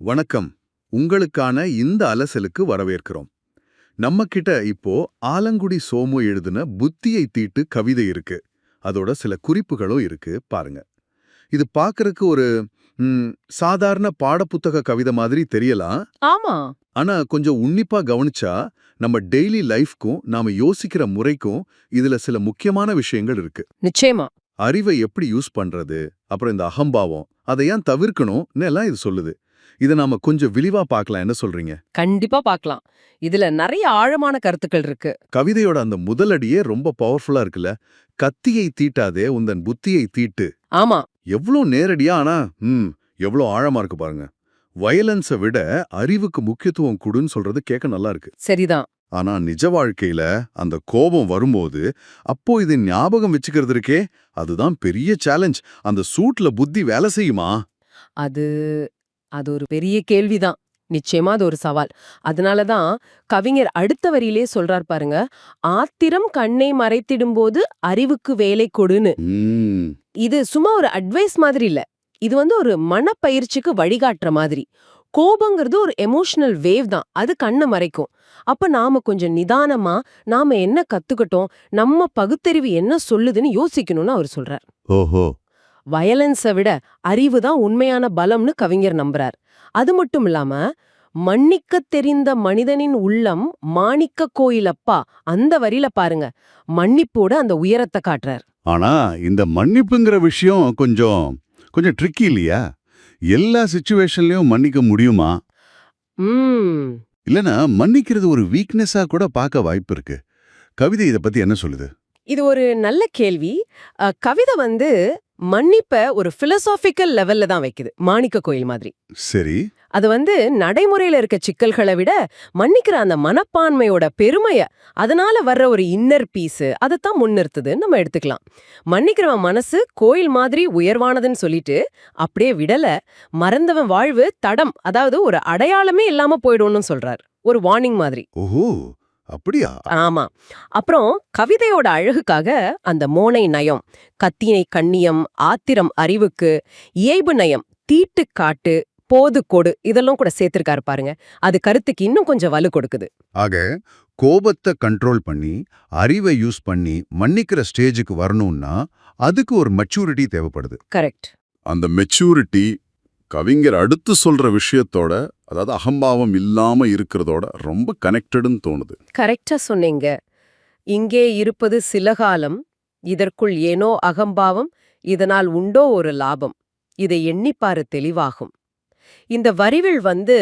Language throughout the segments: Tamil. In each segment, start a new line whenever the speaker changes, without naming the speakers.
வணக்கம். உங்களுக்கான இந்த அலசலுக்கு வரவேற்கிறோம். நம்ம கிட்ட இப்போ ஆலங்குடி சோமு எழுதின புத்தியை தீட்டு கவிதை இருக்கு. அதோட சில குறிப்புகளும் இருக்கு பாருங்க. இது பார்க்கறதுக்கு ஒரு சாதாரண பாடப்புத்தக கவிதை மாதிரி தெரியலாம்
ஆமா.
ஆனா கொஞ்சம் உன்னிப்பா கவனிச்சா நம்ம டெய்லி லைஃப்க்கும் நாம யோசிக்கிற முறைக்கும் இதுல சில முக்கியமான விஷயங்கள் இருக்கு.
நிச்சயமா.
அறிவை எப்படி யூஸ் பண்றது? அப்புறம் இந்த அகம்பாவம் அதை ஏன் தவிர்க்கணும்னு எல்லாம் இது சொல்லுது. இதை நாம கொஞ்சம் விரிவா பார்க்கலாம் என்ன சொல்றீங்க?
கண்டிப்பா பார்க்கலாம். இதுல நிறைய ஆழமான கருத்துக்கள் இருக்கு.
கவிதையோட அந்த முதலடியே ரொம்ப பவர்ஃபுல்லா இருக்குல்ல? கத்தியை தீட்டாதே உந்தன் புத்தியை தீட்டு.
ஆமா.
எவ்வளோ நேரடியா ஆனா ம் எவ்வளோ ஆழமா இருக்கு பாருங்க. வயலன்ஸை விட அறிவுக்கு முக்கியத்துவம் கொடுன்னு சொல்றது கேட்க நல்லா இருக்கு.
சரிதான்.
ஆனா நிஜ வாழ்க்கையில அந்த கோபம் வரும்போது அப்போ இது ஞாபகம் வச்சுக்கிறது இருக்கே அதுதான் பெரிய சேலஞ்ச் அந்த சூட்ல புத்தி வேலை செய்யுமா?
அது அது ஒரு பெரிய கேள்விதான். நிச்சயமா அது ஒரு சவால். அதனாலதான் கவிஞர் அடுத்த வரியிலே சொல்றார் பாருங்க ஆத்திரம் கண்ணை மறைத்திடும்போது அறிவுக்கு வேலை கொடுன்னு. இது சும்மா ஒரு அட்வைஸ் மாதிரி இல்ல. இது வந்து ஒரு மனப்பயிற்சிக்கு வழிகாட்டுற மாதிரி. கோபங்கிறது ஒரு எமோஷனல் வேவ் தான். அது கண்ணை மறைக்கும். அப்ப நாம கொஞ்சம் நிதானமா நாம என்ன கத்துக்கிட்டோம் நம்ம பகுத்தறிவு என்ன சொல்லுதுன்னு யோசிக்கணும்னு அவர் சொல்றார்.
ஓஹோ.
வயலன்ஸை விட அறிவு தான் உண்மையான பலம்னு கவிஞர் நம்புறார். அது மட்டும் இல்லாம மன்னிக்கத் தெரிந்த மனிதனின் உள்ளம் மாணிக்க கோயிலப்பா அந்த வரியில பாருங்க மன்னிப்போட அந்த உயரத்தை காட்டுறார்.
ஆனா இந்த மன்னிப்புங்கிற விஷயம் கொஞ்சம் கொஞ்சம் ட்ரிக்கி இல்லையா? எல்லா சுச்சுவேஷன்லயும் மன்னிக்க முடியுமா? இல்லனா மன்னிக்கிறது ஒரு வீக்னஸா கூட பார்க்க வாய்ப்பு இருக்கு. கவிதை இத பத்தி என்ன சொல்லுது?
இது ஒரு நல்ல கேள்வி. கவிதை வந்து மன்னிப்ப ஒரு பிலசாபிக்கல் லெவல்ல தான் வைக்குது. மாணிக்க கோயில் மாதிரி.
சரி.
அது வந்து நடைமுறையில இருக்க சிக்கல்களை விட மன்னிக்கிற அந்த மனப்பான்மையோட பெருமைய அதனால வர்ற ஒரு இன்னர் பீஸ் அதைத்தான் முன்னிறுத்துதுன்னு நம்ம எடுத்துக்கலாம். மன்னிக்கிறவன் மனசு கோயில் மாதிரி உயர்வானதுன்னு சொல்லிட்டு அப்படியே விடல மறந்தவன் வாழ்வு தடம் அதாவது ஒரு அடையாளமே இல்லாம போயிடும்னு சொல்றார். ஒரு வார்னிங் மாதிரி.
ஓஹோ. அப்படியா?
ஆமா. அப்புறம் கவிதையோட அழகுக்காக அந்த மோனை நயம் கத்தினை கண்ணியம் ஆத்திரம் அறிவுக்கு இயைபு நயம் தீட்டு காட்டு போது கொடு இதெல்லாம் கூட சேர்த்திருக்காரு பாருங்க. அது கருத்துக்கு இன்னும் கொஞ்சம் வலு கொடுக்குது.
ஆக கோபத்தை கண்ட்ரோல் பண்ணி அறிவை யூஸ் பண்ணி மன்னிக்கிற ஸ்டேஜுக்கு வரணும்னா அதுக்கு ஒரு மெச்சூரிட்டி தேவைப்படுது.
கரெக்ட்
அந்த மெச்சூரிட்டி கவிஞர் அடுத்து சொல்ற விஷயத்தோட அதாவது அகம்பாவம் இல்லாம இருக்கிறதோட ரொம்ப கனெக்டட்னு தோணுது.
கரெக்டா சொன்னீங்க. இங்கே இருப்பது சில காலம் இதற்குள் ஏனோ அகம்பாவம் இதனால் உண்டோ ஒரு லாபம். இதை எண்ணிப்பாரு தெளிவாகும். இந்த வரிவில் வந்து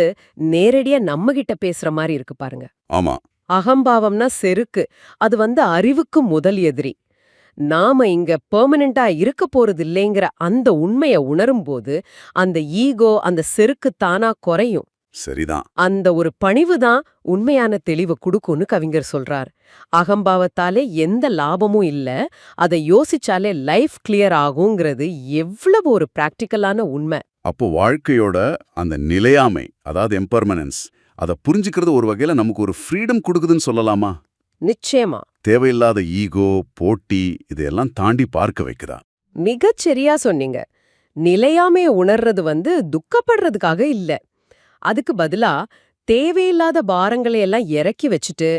நேரடியா நம்ம கிட்ட பேசுற மாதிரி இருக்கு பாருங்க.
ஆமா.
அகம்பாவம்னா செருக்கு. அது வந்து அறிவுக்கு முதல் எதிரி. நாம இங்க பெர்மனண்டா இருக்க போறது இல்லைங்கிற அந்த உண்மைய உணரும்போது அந்த ஈகோ அந்த செருக்கு தானா குறையும்.
சரிதான்.
அந்த ஒரு பணிவு தான் உண்மையான தெளிவு கொடுக்கும்னு கவிஞர் சொல்றார். அகம்பாவத்தாலே எந்த லாபமும் இல்ல. அதை யோசிச்சாலே லைஃப் கிளியர் ஆகுங்கிறது எவ்வளவு ஒரு பிராக்டிக்கலான உண்மை.
அப்போ வாழ்க்கையோட அந்த நிலையாமை அதாவது எம்பர்மனன்ஸ் அதை புரிஞ்சுக்கிறது ஒரு வகையில நமக்கு ஒரு ஃப்ரீடம் கொடுக்குதுன்னு சொல்லலாமா?
நிச்சயமா.
தேவையில்லாத ஈகோ போட்டி இதையெல்லாம் தாண்டி பார்க்க வைக்குதா?
மிகச் சரியா சொன்னீங்க. நிலையாமைய உணர்றது வந்து துக்கப்படுறதுக்காக இல்ல. அதுக்கு பதிலா தேவையில்லாத பாரங்களை எல்லாம் இறக்கி வச்சுட்டு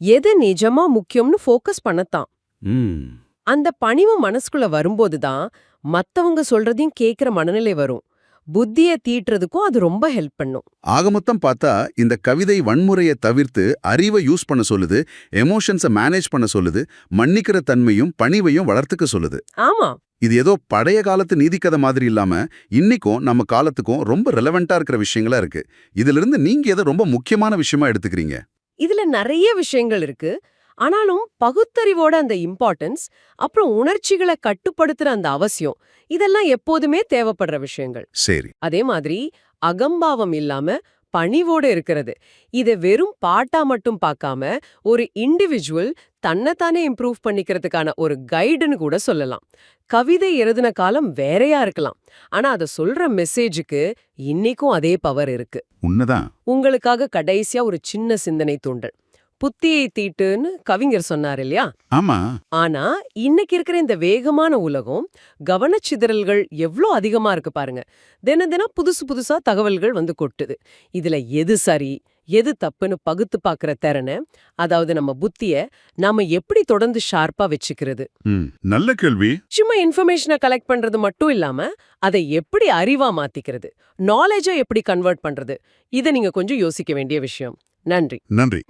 எது நிஜமா முக்கியம்னு ஃபோக்கஸ் பண்ணத்தான். அந்த பணிவு மனசுக்குள்ள வரும்போது தான் மத்தவங்க சொல்றதையும் கேக்குற மனநிலை வரும். புத்திய தீட்டுறதுக்கும் அது ரொம்ப ஹெல்ப் பண்ணும்.
ஆக மொத்தம் பார்த்தா இந்த கவிதை வன்முறையை தவிர்த்து அறிவை யூஸ் பண்ண சொல்லுது எமோஷன்ஸை மேனேஜ் பண்ண சொல்லுது மன்னிக்கிற தன்மையும் பணிவையும் வளர்த்துக்க சொல்லுது.
ஆமா.
இது ஏதோ பழைய காலத்து நீதிக்கதை மாதிரி இல்லாம இன்னிக்கும் நம்ம காலத்துக்கும் ரொம்ப ரெலவெண்டா இருக்கிற விஷயங்களா இருக்கு. இதுல இருந்து நீங்க எதை ரொம்ப முக்கியமான விஷயமா எடுத்துக்கிறீங்க?
இதுல நிறைய விஷயங்கள் இருக்கு. ஆனாலும் பகுத்தறிவோட அந்த இம்பார்ட்டன்ஸ் அப்புறம் உணர்ச்சிகளை கட்டுப்படுத்துற அந்த அவசியம் இதெல்லாம் எப்போதுமே தேவைப்படுற விஷயங்கள்.
சரி.
அதே மாதிரி அகம்பாவம் இல்லாம பணிவோட இருக்கிறது. இதை வெறும் பாட்டா மட்டும் பார்க்காம ஒரு இண்டிவிஜுவல் தன்னைத்தானே இம்ப்ரூவ் பண்ணிக்கிறதுக்கான ஒரு கைடுன்னு கூட சொல்லலாம். கவிதை எழுதின காலம் வேறையா இருக்கலாம். ஆனா அதை சொல்ற மெசேஜுக்கு இன்னைக்கும் அதே பவர் இருக்கு.
உண்மைதான்.
உங்களுக்காக கடைசியா ஒரு சின்ன சிந்தனை தூண்டல். புத்தியை தீட்டுன்னு கவிஞர் சொன்னார் இல்லையா?
ஆமா.
ஆனா இன்னைக்கு இருக்கிற இந்த வேகமான உலகம் கவனச்சிதறல்கள் எவ்ளோ அதிகமா இருக்கு பாருங்க. தினம் தினம் புதுசு புதுசா தகவல்கள் வந்து கொட்டுது. இதுல எது சரி எது தப்புன்னு பகுத்து பாக்குற திறனை அதாவது நம்ம புத்திய நாம எப்படி தொடர்ந்து ஷார்ப்பா வச்சுக்கிறது?
நல்ல கேள்வி.
சும்மா இன்ஃபர்மேஷனை கலெக்ட் பண்றது மட்டும் இல்லாம அதை எப்படி அறிவா மாத்திக்கிறது? நாலேஜை எப்படி கன்வெர்ட் பண்றது? இதை நீங்க கொஞ்சம் யோசிக்க வேண்டிய விஷயம். நன்றி.
நன்றி.